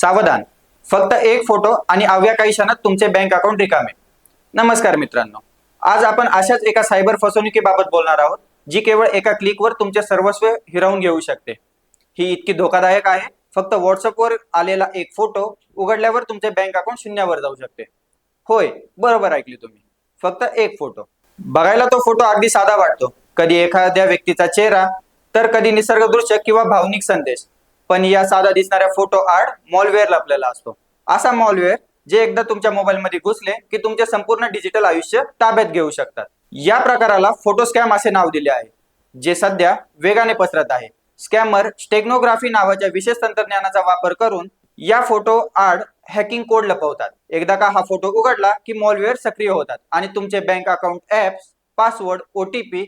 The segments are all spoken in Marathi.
सावधान. फक्त एक फोटो आणि अवघ्या काही क्षणात तुमचे बँक अकाउंट रिकामे. नमस्कार मित्रांनो. आज आपण अशाच एका सायबर फसवणुकीबाबत बोलणार आहोत जी केवळ एका क्लिकवर तुमचे सर्वस्व हिरावून घेऊ शकते. ही इतकी धोकादायक आहे फक्त व्हॉट्सअपवर आलेला एक फोटो उघडल्यावर तुमचे बँक अकाउंट शून्यावर जाऊ शकते. होय बरोबर ऐकली तुम्ही. फक्त एक फोटो. बघायला तो फोटो अगदी साधा वाटतो. कधी एखाद्या व्यक्तीचा चेहरा तर कधी निसर्ग दृश्य किंवा भावनिक संदेश. पण या साधा दिसणाऱ्या फोटो आड मॉलवेअर लपलेला असतो. असा मॉलवेअर जे एकदा तुमच्या मोबाईलमध्ये घुसले की तुमचे संपूर्ण डिजिटल आयुष्य ताब्यात घेऊ शकतात. या प्रकाराला फोटो स्कॅम असे नाव दिले आहे जे सध्या वेगाने पसरत आहे. स्कॅमर स्टेग्नोग्राफी नावाच्या विशेष तंत्रज्ञानाचा वापर करून या फोटो आड हॅकिंग कोड लपवतात. एकदा का हा फोटो उघडला की मॉलवेअर सक्रिय होतात आणि तुमचे bank account apps password OTP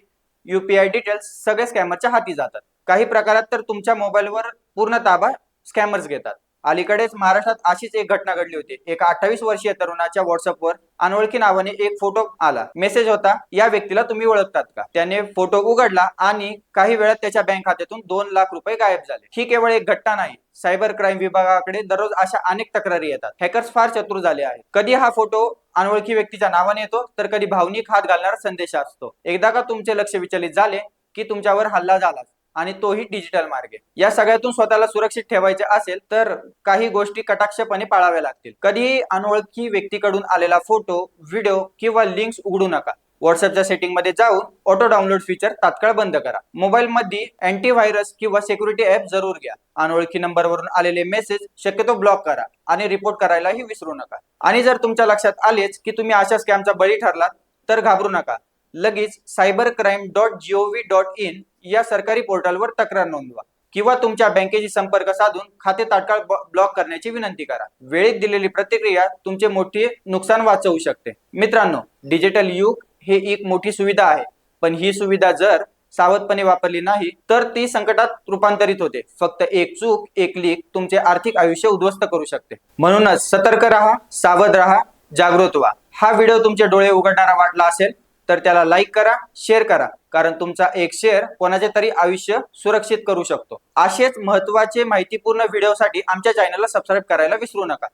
UPI details सगळे स्कॅमरच्या हाती जातात. काही प्रकारात तर तुमच्या मोबाईलवर पूर्ण ताबा स्कॅमर्स घेतात. अलीकडेच महाराष्ट्रात अशीच एक घटना घडली होती. एका अठ्ठावीस वर्षीय तरुणाच्या व्हॉट्सअपवर अनोळखी नावाने एक फोटो आला. मेसेज होता या व्यक्तीला तुम्ही ओळखतात का? त्याने फोटो उघडला आणि काही वेळात त्याच्या बँक खात्यातून दोन लाख रुपये गायब झाले. ही केवळ एक घटना नाही सायबर क्राईम विभागाकडे दररोज अशा अनेक तक्रारी येतात. हॅकर्स फार चतुर झाले आहेत. कधी हा फोटो अनोळखी व्यक्तीच्या नावाने येतो तर कधी भावनिक हात घालणारा संदेश असतो. एकदा का तुमचे लक्ष विचलित झाले की तुमच्यावर हल्ला झाला आणि तोही डिजिटल मार्गे. या सगळ्यातून स्वतःला सुरक्षित ठेवायचे असेल तर काही गोष्टी कटाक्षपणे पाळाव्या लागतील. कधीही अनोळखी व्यक्तीकडून आलेला फोटो व्हिडिओ किंवा लिंक्स उघडू नका. व्हॉट्सअपच्या सेटिंगमध्ये जाऊन ऑटो डाउनलोड फीचर तात्काळ बंद करा. मोबाईल मध्ये अँटीव्हायरस किंवा सिक्युरिटी ऍप जरूर घ्या. अनोळखी नंबरवरून आलेले मेसेज शक्यतो ब्लॉक करा आणि रिपोर्ट करायलाही विसरू नका. आणि जर तुमच्या लक्षात आलेच की तुम्ही अशा स्कॅमचा बळी ठरलात तर घाबरू नका. लगेच cyber crime dot G O V dot in या सरकारी पोर्टलवर तक्रार नोंदवा किंवा तुमच्या बँकेशी संपर्क साधून खाते तात्काळ ब्लॉक करण्याची विनंती करा. वेळेत दिलेली प्रतिक्रिया तुमचे मोठे नुकसान वाचवू शकते. मित्रांनो डिजिटल युग हे एक मोठी सुविधा आहे. पण ही सुविधा जर सावधपणे वापरली नाही तर ती संकटात रूपांतरित होते. फक्त एक चूक एक लीक तुमचे आर्थिक आयुष्य उद्ध्वस्त करू शकते. म्हणूनच सतर्क राहा सावध राहा जागृत व्हा. हा व्हिडिओ तुमचे डोळे उघडणारा वाटला असेल तर त्याला लाईक करा शेअर करा. कारण तुमचा एक शेअर कोणाचे तरी आयुष्य सुरक्षित करू शकतो. असेच महत्त्वाचे माहितीपूर्ण व्हिडिओसाठी आमच्या चॅनलला सबस्क्राईब करायला विसरू नका.